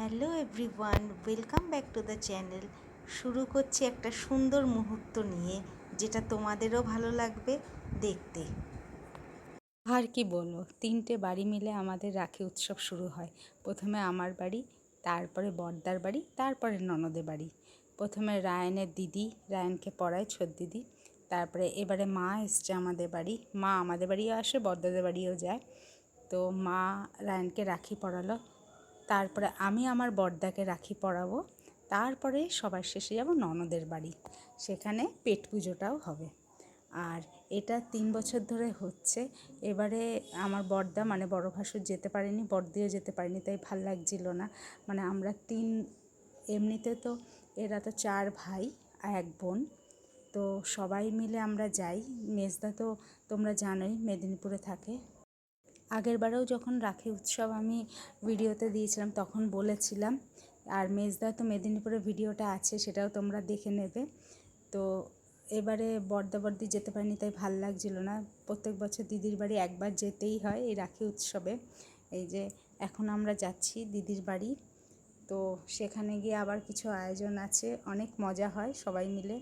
Hello everyone, welcome back to the channel. শুরু করছি একটা সুন্দর মুহূর্ত নিয়ে, যেটা তোমাদেরও ভালো লাগবে দেখতে। আর কি বলব তিনটে বাড়ি মিলে আমাদের রাখি উৎসব শুরু হয়। প্রথমে আমার বাড়ি, তারপরে বর্দার বাড়ি, তারপরে ননদের বাড়ি। প্রথমে রায়নের দিদি, রায়নকে পড়ায় ছোট দিদি। তারপরে এবারে মা এসছে আমাদের বাড়ি। মা আমাদের বাড়িও আসে, বর্দাদের বাড়িও যায়। তো মা রায়নকে রাখি পরালো তারপরে আমি আমার বর্দাকে রাখি পরাবো। তারপরে সবার শেষে যাব ননদের বাড়ি। সেখানে পেট পুজোটাও হবে। আর এটা তিন বছর ধরে হচ্ছে। এবারে আমার বর্দা মানে বড় ভাসুর যেতে পারেনি, বর্দিও যেতে পারেনি, তাই ভালো লাগছিল না। মানে আমরা তিন, এমনিতে তো এরা তো চার ভাই আর এক বোন। তো সবাই মিলে আমরা যাই। মেজদা তো তোমরা জানোই, মেদিনীপুরে থাকে। আগের বারেও যখন রাখি উৎসব আমি ভিডিওতে দিয়েছিলাম, তখন বলেছিলাম, আর মেজদা তো মেদিনীপুরে ভিডিওটা আছে, সেটাও তোমরা দেখে নেবে। তো এবারে বর্দা বর্দি যেতে পারিনি, তাই ভালো লাগছিল না। প্রত্যেক বছর দিদির বাড়ি একবার যেতেই হয় এই রাখি উৎসবে। এই যে এখন আমরা যাচ্ছি দিদির বাড়ি। তো সেখানে গিয়ে আবার কিছু আয়োজন আছে, অনেক মজা হয় সবাই মিলে।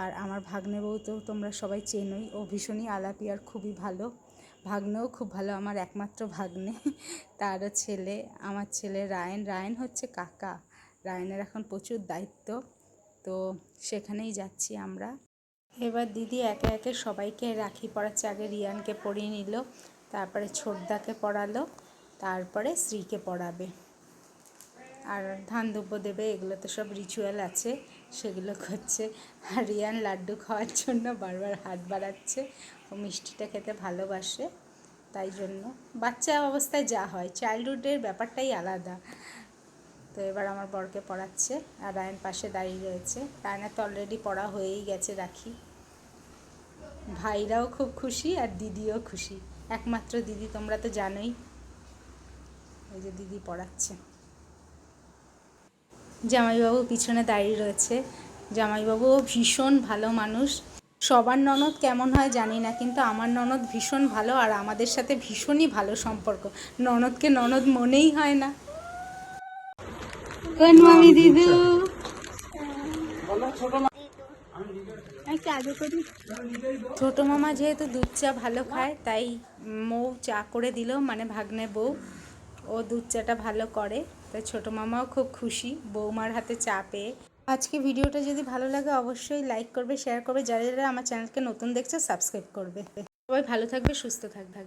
আর আমার ভাগ্নে বউ তো তোমরা সবাই চেনোই, ও ভীষণই আলাপি আর খুবই ভালো। ভাগ্নেও খুব ভালো, আমার একমাত্র ভাগ্নে, তারও ছেলে, আমার ছেলে রায়ন। রায়ন হচ্ছে কাকা, রায়নের এখন প্রচুর দায়িত্ব, তো সেখানেই যাচ্ছি আমরা। এবার দিদি একে একে সবাইকে রাখি পড়াচ্ছে আগে রিয়ানকে পরিয়ে নিল, তারপরে ছোটদাকে পড়ালো তারপরে শ্রীকে পড়াবে আর ধান দুব্য দেবে এগুলো তো সব রিচুয়াল আছে। সেগুলো করছে। আর রিয়ান লাড্ডু খাওয়ার জন্য বারবার হাত বাড়াচ্ছে। ও মিষ্টিটা খেতে ভালোবাসে, তাই জন্য। বাচ্চা অবস্থায় যা হয়, চাইল্ডহুডের ব্যাপারটাই আলাদা। তো এবার আমার বরকে পড়াচ্ছে, আর রায়ন পাশে দাঁড়িয়ে রয়েছে। রায়নের তো অলরেডি পড়া হয়েই গেছে, রাখি। ভাইরাও খুব খুশি, আর দিদিও খুশি। একমাত্র দিদি তোমরা তো জানোই। ওই যে দিদি পড়াচ্ছে। জামাইবাবু পিছনে দাঁড়িয়ে রয়েছে। জামাইবাবুও ভীষণ ভালো মানুষ। সবার ননদ কেমন হয় জানি না, কিন্তু আমার ননদ ভীষণ ভালো আর আমাদের সাথে ভীষণই ভালো সম্পর্ক। ননদকে ননদ মনেই হয় না। দিদু? ছোট মামা যেহেতু দুধ চা ভালো খায়, তাই মৌ চা করে দিল মানে ভাগ্নে বউ। ও দুধ চাটা ভালো করে। তাই ছোট মামাও খুব খুশি, বৌমার হাতে চা পেয়ে। আজকে ভিডিওটা যদি ভালো লাগে অবশ্যই লাইক করবে, শেয়ার করবে। যারা যারা আমার চ্যানেলকে নতুন দেখছে, সাবস্ক্রাইব করবে। সবাই ভালো থাকবে, সুস্থ থাকবে।